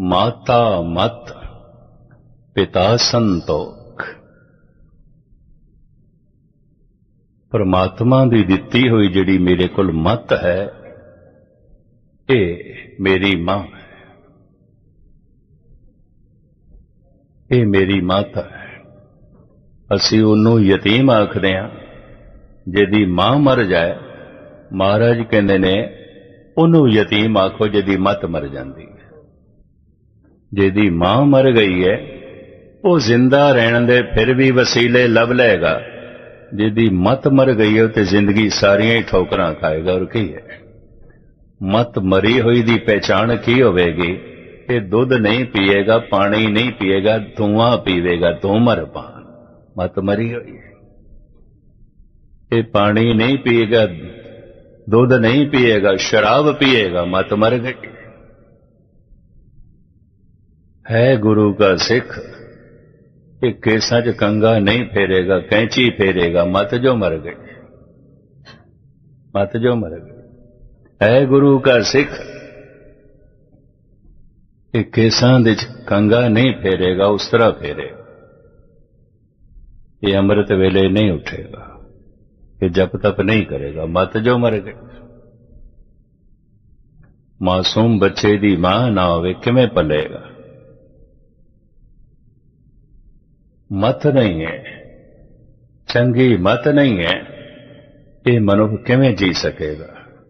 ਮਾਤਾ ਮਤ, ਪਿਤਾ ਸੰਤੋਖ। ਪਰਮਾਤਮਾ ਦੀ ਦਿੱਤੀ ਹੋਈ ਜਿਹੜੀ ਮੇਰੇ ਕੋਲ ਮਤ ਹੈ, ਇਹ ਮੇਰੀ ਮਾਂ ਹੈ। ਇਹ ਮੇਰੀ ਮਾਤਾ ਹੈ। ਅਸੀਂ ਉਹਨੂੰ ਯਤੀਮ ਆਖਦੇ ਹਾਂ, ਜਿਹਦੀ ਮਾਂ ਮਰ ਜਾਏ, ਮਹਾਰਾਜ ਕਹਿੰਦੇ ਨੇ, ਉਹਨੂੰ ਯਤੀਮ ਆਖੋ ਜਿਹਦੀ ਮਤ ਮਰ ਜਾਂਦੀ ਹੈ। ਜਿਹਦੀ ਮਾਂ ਮਰ ਗਈ ਹੈ, ਉਹ ਜ਼ਿੰਦਾ ਰਹਿਣ ਦੇ ਫਿਰ ਵੀ ਵਸੀਲੇ ਲੱਭ ਲਏਗਾ। ਜਿਹਦੀ ਮਤ ਮਰ ਗਈ ਹੈ ਤੇ ਜ਼ਿੰਦਗੀ ਸਾਰੀਆਂ ਹੀ ਠੋਕਰਾਂ ਖਾਏਗਾ ਔਰ ਕੀ ਹੈ? ਮਤ ਮਰੀ ਹੋਈ ਦੀ ਪਹਿਚਾਣ ਕੀ ਹੋਵੇਗੀ? ਇਹ ਦੁੱਧ ਨਹੀਂ ਪੀਏਗਾ, ਪਾਣੀ ਨਹੀਂ ਪੀਏਗਾ, ਧੂਆਂ ਪੀਵੇਗਾ ਧੂਮਰ ਪਾਨ ਮਤ ਮਰੀ ਹੋਈ ਹੈ। ਇਹ ਪਾਣੀ ਨਹੀਂ ਪੀਏਗਾ, ਦੁੱਧ ਨਹੀਂ ਪੀਏਗਾ, ਸ਼ਰਾਬ ਪੀਏਗਾ, ਮਤ ਮਰ ਗਈ ਹੈ ਗੁਰੂ ਦਾ ਸਿੱਖ। ਇਹ ਕੇਸਾਂ 'ਚ ਕੰਗਾ ਨਹੀਂ ਫੇਰੇਗਾ, ਕੈਂਚੀ ਫੇਰੇਗਾ, ਮਤ ਜੋ ਮਰ ਗਈ। ਮਤ ਜੋ ਮਰ ਗਈ। ਹੈ ਗੁਰੂ ਦਾ ਸਿੱਖ। ਇਹ ਕੇਸਾਂ ਦੇ 'ਚ ਕੰਗਾ ਨਹੀਂ ਫੇਰੇਗਾ, ਉਸ ਤਰ੍ਹਾਂ ਫੇਰੇਗਾ। ਇਹ ਅੰਮ੍ਰਿਤ ਵੇਲੇ ਨਹੀਂ ਉੱਠੇਗਾ, ਇਹ ਜਪ ਤਪ ਨਹੀਂ ਕਰੇਗਾ, ਮਤ ਜੋ ਮਰ ਗਏ ਮਾਸੂਮ ਬੱਚੇ ਦੀ ਮਾਂ ਨਾ ਹੋਵੇ, ਕਿਵੇਂ ਪਲੇਗਾ ਮਤ ਨਹੀਂ ਹੈ। ਚੰਗੀ ਮਤ ਨਹੀਂ ਹੈ। ਇਹ ਮਨੁੱਖ ਕਿਵੇਂ ਜੀ ਸਕੇਗਾ?